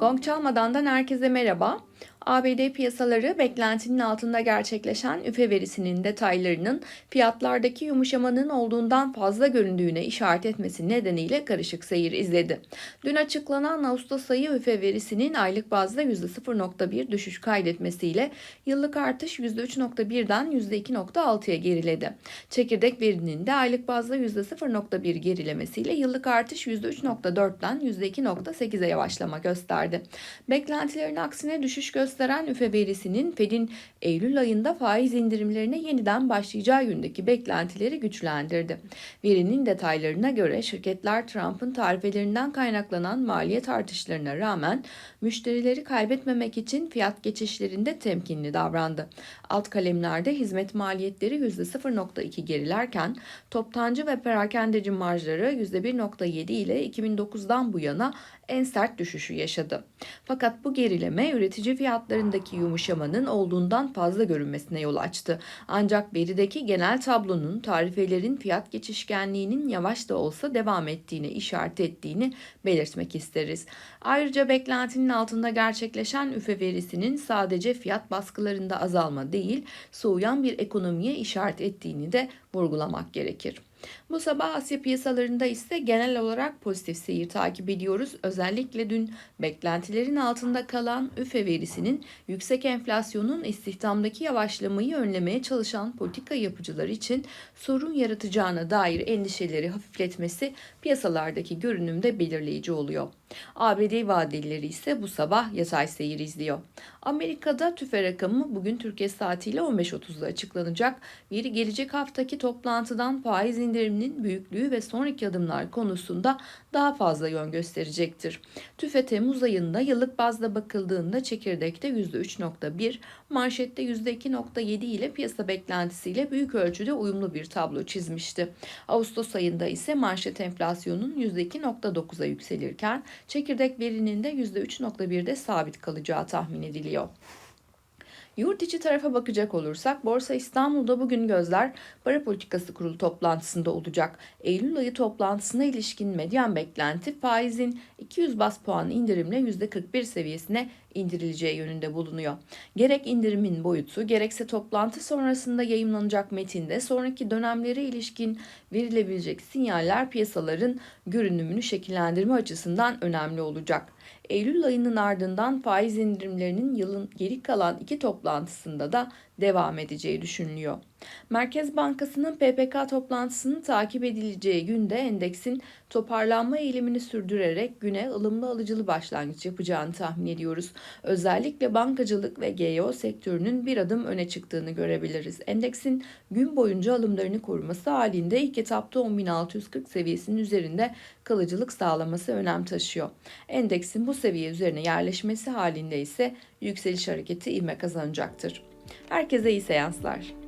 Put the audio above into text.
Gong çalmadandan herkese merhaba. ABD piyasaları beklentinin altında gerçekleşen üfe verisinin detaylarının fiyatlardaki yumuşamanın olduğundan fazla göründüğüne işaret etmesi nedeniyle karışık seyir izledi. Dün açıklanan Ağustos ayı üfe verisinin aylık bazda %0.1 düşüş kaydetmesiyle yıllık artış %3.1'den %2.6'ya geriledi. Çekirdek verinin de aylık bazda %0.1 gerilemesiyle yıllık artış %3.4'den %2.8'e yavaşlama gösterdi. Beklentilerin aksine düşüş gösteren üfe verisinin Fed'in Eylül ayında faiz indirimlerine yeniden başlayacağı yönündeki beklentileri güçlendirdi. Verinin detaylarına göre şirketler Trump'ın tarifelerinden kaynaklanan maliyet artışlarına rağmen müşterileri kaybetmemek için fiyat geçişlerinde temkinli davrandı. Alt kalemlerde hizmet maliyetleri %0.2 gerilerken toptancı ve perakendeci marjları %1.7 ile 2009'dan bu yana en sert düşüşü yaşadı. Fakat bu gerileme üretici fiyatlarındaki yumuşamanın olduğundan fazla görünmesine yol açtı. Ancak verideki genel tablonun tarifelerin fiyat geçişkenliğinin yavaş da olsa devam ettiğini işaret ettiğini belirtmek isteriz. Ayrıca beklentinin altında gerçekleşen üfe verisinin sadece fiyat baskılarında azalma değil, soğuyan bir ekonomiye işaret ettiğini de vurgulamak gerekir. Bu sabah Asya piyasalarında ise genel olarak pozitif seyir takip ediyoruz. Özellikle dün beklentilerin altında kalan üfe verisinin yüksek enflasyonun istihdamdaki yavaşlamayı önlemeye çalışan politika yapıcılar için sorun yaratacağına dair endişeleri hafifletmesi piyasalardaki görünümde belirleyici oluyor. ABD vadelileri ise bu sabah yatay seyir izliyor. Amerika'da tüfe rakamı bugün Türkiye saatiyle 15.30'da açıklanacak. Veri gelecek haftaki toplantıdan faiz indiriminin büyüklüğü ve sonraki adımlar konusunda daha fazla yön gösterecektir. TÜFE Temmuz ayında yıllık bazda bakıldığında çekirdekte %3.1, manşette %2.7 ile piyasa beklentisiyle büyük ölçüde uyumlu bir tablo çizmişti. Ağustos ayında ise manşet enflasyonun %2.9'a yükselirken çekirdek verinin de %3.1'de sabit kalacağı tahmin ediliyor. Yurt içi tarafa bakacak olursak Borsa İstanbul'da bugün gözler para politikası kurulu toplantısında olacak. Eylül ayı toplantısına ilişkin medyan beklenti faizin 200 bas puan indirimle %41 seviyesine indirileceği yönünde bulunuyor. Gerek indirimin boyutu gerekse toplantı sonrasında yayımlanacak metinde sonraki dönemlere ilişkin verilebilecek sinyaller piyasaların görünümünü şekillendirme açısından önemli olacak. Eylül ayının ardından faiz indirimlerinin yılın geri kalan iki toplantısında da devam edeceği düşünülüyor. Merkez Bankası'nın PPK toplantısının takip edileceği günde endeksin toparlanma eğilimini sürdürerek güne ılımlı alıcılı başlangıç yapacağını tahmin ediyoruz. Özellikle bankacılık ve GEO sektörünün bir adım öne çıktığını görebiliriz. Endeksin gün boyunca alımlarını koruması halinde ilk etapta 10.640 seviyesinin üzerinde kalıcılık sağlaması önem taşıyor. Endeksin bu seviye üzerine yerleşmesi halinde ise yükseliş hareketi ivme kazanacaktır. Herkese iyi seanslar.